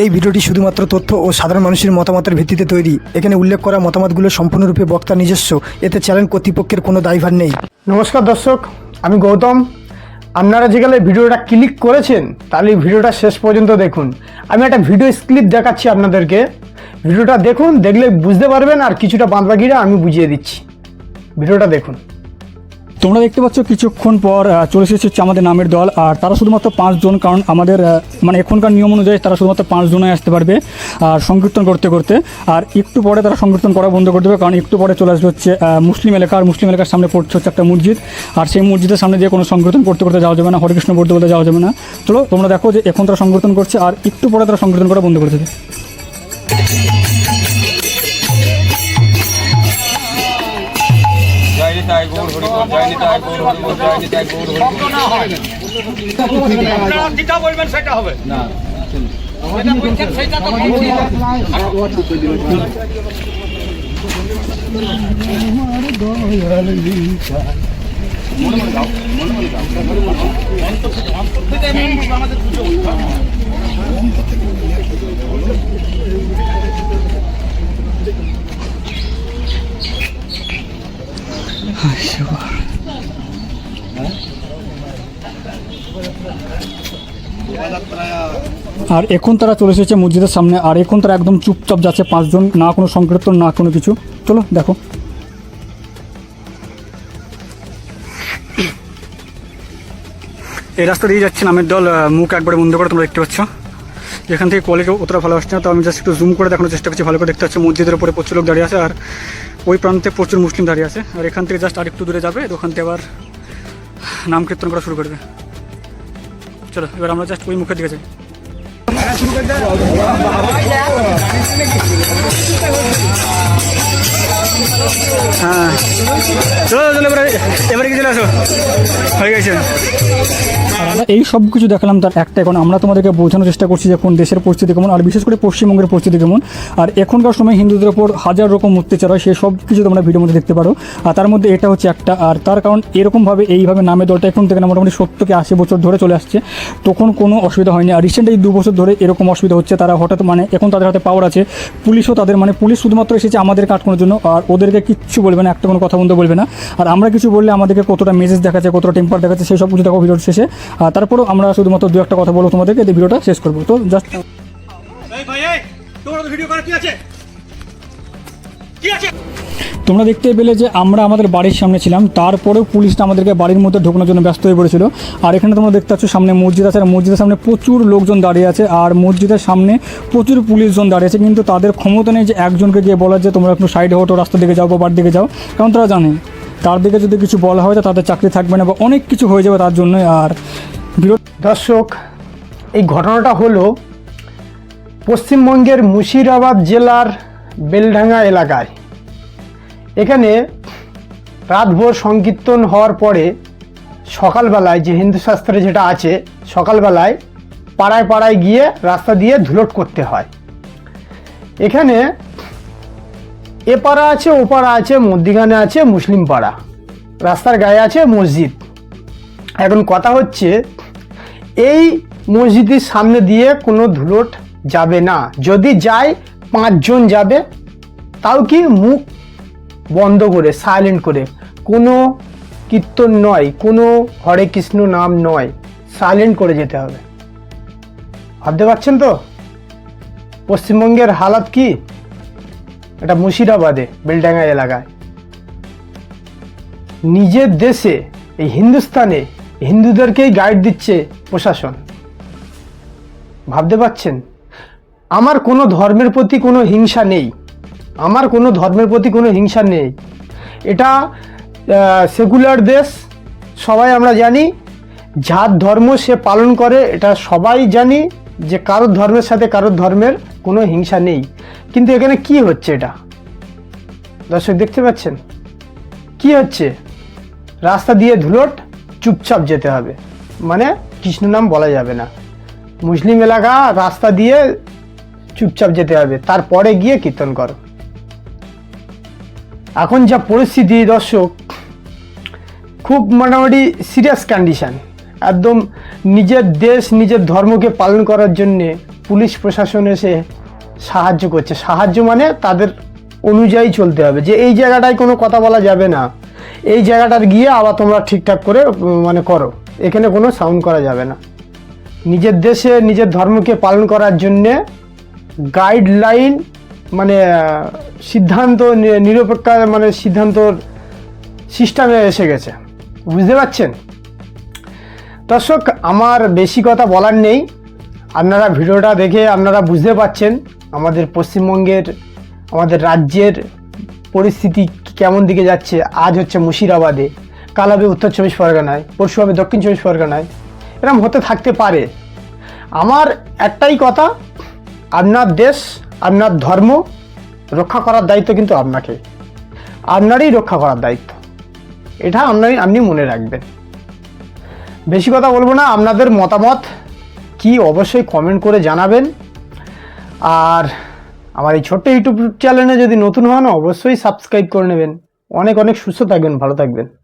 এই ভিডিওটি শুধুমাত্র তথ্য ও সাধারণ মানুষের মতামতের ভিত্তিতে তৈরি। এখানে উল্লেখ করা মতামতগুলো সম্পূর্ণরূপে বক্তা নিজস্ব। এতে চ্যানেল কর্তৃপক্ষের কোনো দায়ভার নেই। নমস্কার দর্শক, আমি গৌতম। আপনারা যেগুলো ভিডিওটা ক্লিক করেছেন, তাহলে ভিডিওটা শেষ পর্যন্ত দেখুন। আমি একটা ভিডিও ক্লিপ দেখাচ্ছি আপনাদেরকে। ভিডিওটা দেখুন, দেখলে বুঝতে পারবেন আর কিছুটা বাদবাকিরা আমি বুঝিয়ে দিচ্ছি। ভিডিওটা দেখুন। তোমরা দেখতে পাচ্ছ কিছুক্ষণ পর চলে এসেছে হচ্ছে আমাদের নামের দল। আর তারা শুধুমাত্র পাঁচজন কারণ আমাদের মানে এখনকার নিয়ম অনুযায়ী তারা শুধুমাত্র পাঁচজনে আসতে পারবে, আর সংকীর্তন করতে করতে। আর একটু পরে তারা সংকীর্তন করা বন্ধ করে দেবে, কারণ একটু পরে চলে আসবে হচ্ছে মুসলিম এলাকা আর মুসলিম এলাকার সামনে পড়ছে হচ্ছে একটা মসজিদ। আর সেই মসজিদের সামনে দিয়ে কোনো সংকীর্তন করতে করতে যাওয়া যাবে না। হরে কৃষ্ণ বলতে বলতে যাওয়া যাবে না। চলো তোমরা দেখো যে এখন তারা সংকীর্তন করছে, আর একটু পরে তারা সংকীর্তন করা বন্ধ করে দেবে। নিতাই গৌর হরি বল জয় নিতাই গৌর হরি বল জয় নিতাই গৌর হরি আপনারা যেটা বলবেন সেটা হবে। আর এখন তারা চলে এসেছে মসজিদের সামনে, আর এখন তারা একদম চুপচাপ যাচ্ছে, পাঁচজন, না কোনো সংকীর্তন, না কোনো কিছু। চলো, দেখো। এই রাস্তা দিয়ে যাচ্ছে নামের দল মুখ একবারে বন্ধ করে তোমরা দেখতে পাচ্ছ। এখান থেকে কোয়ালিটি অতটা ভালো আসছে না, তো আমি জাস্ট একটু জুম করে দেখানোর চেষ্টা করছি। ভালো করে দেখতে পাচ্ছি মসজিদের উপরে প্রচুর লোক দাঁড়িয়ে আছে আর ওই প্রান্তে প্রচুর মুসলিম দাঁড়িয়ে আছে। আর এখান থেকে জাস্ট আরেকটু দূরে যাবে ওখান থেকে আবার নাম কীর্তন করা শুরু করবে। চলো, এবার আমরা জাস্ট ওই মুখের দিকে যাই। হ্যাঁ। এই সব কিছু দেখালাম তার একটা, এখন আমরা তোমাদেরকে বোঝানোর চেষ্টা করছি যে কোন দেশের পরিস্থিতি কেমন, আর বিশেষ করে পশ্চিমবঙ্গের পরিস্থিতি কেমন। আর এখনকার সময় হিন্দুদের ওপর হাজার রকম অত্যাচার হয়, সে সব কিছু তোমরা ভিডিওর মধ্যে দেখতে পারো। আর তার মধ্যে এটা হচ্ছে একটা, আর তার কারণ এরকমভাবে, এইভাবে নামে দলটা এখন থেকে মোটামুটি সত্তর থেকে আশি বছর ধরে চলে আসছে। তখন কোনো অসুবিধা হয়নি। আর রিসেন্ট এই দু বছর ধরে এরকম অসুবিধা হচ্ছে, তারা হঠাৎ মানে এখন তাদের হাতে পাওয়ার আছে। পুলিশও তাদের মানে পুলিশ শুধুমাত্র এসেছে আমাদের কাটকোনোর জন্য। আর ওদেরকে কিচ্ছু বলবে না, একটা কোনো কথা বন্ধু বলবে না। আর আমরা কিছু বললে আমাদেরকে কতটা মেসেজ দেখাচ্ছে, কতটা টেম্পার দেখাচ্ছে সেই সব কিছু দেখো ভিডিওর শেষে। আর তারপরেও আমরা শুধুমাত্র দু একটা কথা বলব তোমাদেরকে এই ভিডিওটা শেষ করব। তো জাস্ট ভিডিও করা কি আছে? তোমরা দেখতে পেলে যে আমরা আমাদের বাড়ির সামনে ছিলাম তারপরেও পুলিশটা আমাদেরকে বাড়ির মধ্যে ঢোকানোর জন্য ব্যস্ত হয়ে পড়েছিল। আর এখানে তোমরা দেখতে পাচ্ছ সামনে মসজিদ আছে আর মসজিদের সামনে প্রচুর লোকজন দাঁড়িয়ে আছে আর মসজিদের সামনে প্রচুর পুলিশজন দাঁড়িয়ে আছে। কিন্তু তাদের ক্ষমতা নেই যে একজনকে গিয়ে বলার যে তোমরা একটু সাইডে হটো রাস্তা দিকে যাও বা বার দিকে যাও। কারণ তারা জানে তার দিকে যদি কিছু বলা হয় তো তাদের চাকরি থাকবে না বা অনেক কিছু হয়ে যাবে তার জন্য আর দর্শক এই ঘটনাটা হলো পশ্চিমবঙ্গের মুর্শিদাবাদ জেলার বেলডাঙ্গা এলাকায়। এখানে রাতভর সংকীর্তন হওয়ার পরে সকালবেলায় যে হিন্দু শাস্ত্রে যেটা আছে, সকালবেলায় পাড়ায় পাড়ায় গিয়ে রাস্তা দিয়ে ধুলট করতে হয়। এখানে এ পাড়া আছে, ও পাড়া আছে, মধ্যিখানে আছে মুসলিম পাড়া। রাস্তার গায়ে আছে মসজিদ। এখন কথা হচ্ছে, এই মসজিদের সামনে দিয়ে কোনো ধুলোট যাবে না। যদি যায় পাঁচজন যাবে, তাও কি মুখ বন্ধ করে সাইলেন্ট করে। কোনো কীর্তন নয়, কোনো হরে কৃষ্ণ নাম নয় সাইলেন্ট করে যেতে হবে। ভাবতে পারছেন তো? পশ্চিমবঙ্গের হালাত কি? এটা মুর্শিদাবাদে, বেলডাঙ্গা এলাকায়। নিজের দেশে, এই হিন্দুস্তানে, হিন্দুদেরকেই গাইড দিচ্ছে প্রশাসন। ভাবতে পারছেন? আমার কোনো ধর্মের প্রতি কোনো হিংসা নেই। আমার কোনো ধর্মের প্রতি কোনো হিংসা নেই। এটা সেকুলার দেশ, সবাই আমরা জানি। যার ধর্ম সে পালন করে, এটা সবাই জানি যে কারোর ধর্মের সাথে কারোর ধর্মের কোনো হিংসা নেই। কিন্তু এখানে কি হচ্ছে এটা? দর্শক, দেখতে পাচ্ছেন? কি হচ্ছে? রাস্তা দিয়ে ধুলোট, চুপচাপ যেতে হবে। মানে কৃষ্ণ নাম বলা যাবে না। মুসলিম এলাকা রাস্তা দিয়ে চুপচাপ যেতে হবে। তারপরে গিয়ে কীর্তন করো। এখন যা পরিস্থিতি দর্শক, খুব মোটামুটি সিরিয়াস কন্ডিশন একদম নিজের দেশ, নিজের ধর্মকে পালন করার জন্যে পুলিশ প্রশাসন এসে সাহায্য করছে। সাহায্য মানে তাদের অনুযায়ী চলতে হবে। যে এই জায়গাটায় কোনো কথা বলা যাবে না, এই জায়গাটার গিয়ে আবার তোমরা ঠিকঠাক করে মানে করো। এখানে কোনো সাউন্ড করা যাবে না। নিজের দেশে, নিজের ধর্মকে পালন করার জন্যে গাইডলাইন মানে সিদ্ধান্ত নিরপেক্ষ মানে সিদ্ধান্তর সিস্টেমে এসে গেছে। বুঝতে পারছেন? দর্শক, আমার বেশি কথা বলার নেই। আপনারা ভিডিওটা দেখে আপনারা বুঝতে পারছেন আমাদের পশ্চিমবঙ্গের, আমাদের রাজ্যের পরিস্থিতি কেমন দিকে যাচ্ছে। আজ হচ্ছে মুর্শিদাবাদে। কাল হবে উত্তর চব্বিশ পরগনায়। পরশু হবে দক্ষিণ চব্বিশ পরগনায়। এরকম হতে থাকতে পারে। আমার একটাই কথা আপনার দেশ আপনার ধর্ম, রক্ষা করার দায়িত্ব কিন্তু আপনাকে। আপনারই রক্ষা করার দায়িত্ব। এটা আপনারই আপনি মনে রাখবেন। বেশি কথা বলব না, আপনাদের মতামত কি অবশ্যই কমেন্ট করে জানাবেন। আর আমার এই ছোট্ট ইউটিউব চ্যানেলে যদি নতুন হন, অবশ্যই সাবস্ক্রাইব করে নেবেন। অনেক অনেক সুস্থ থাকবেন, ভালো থাকবেন।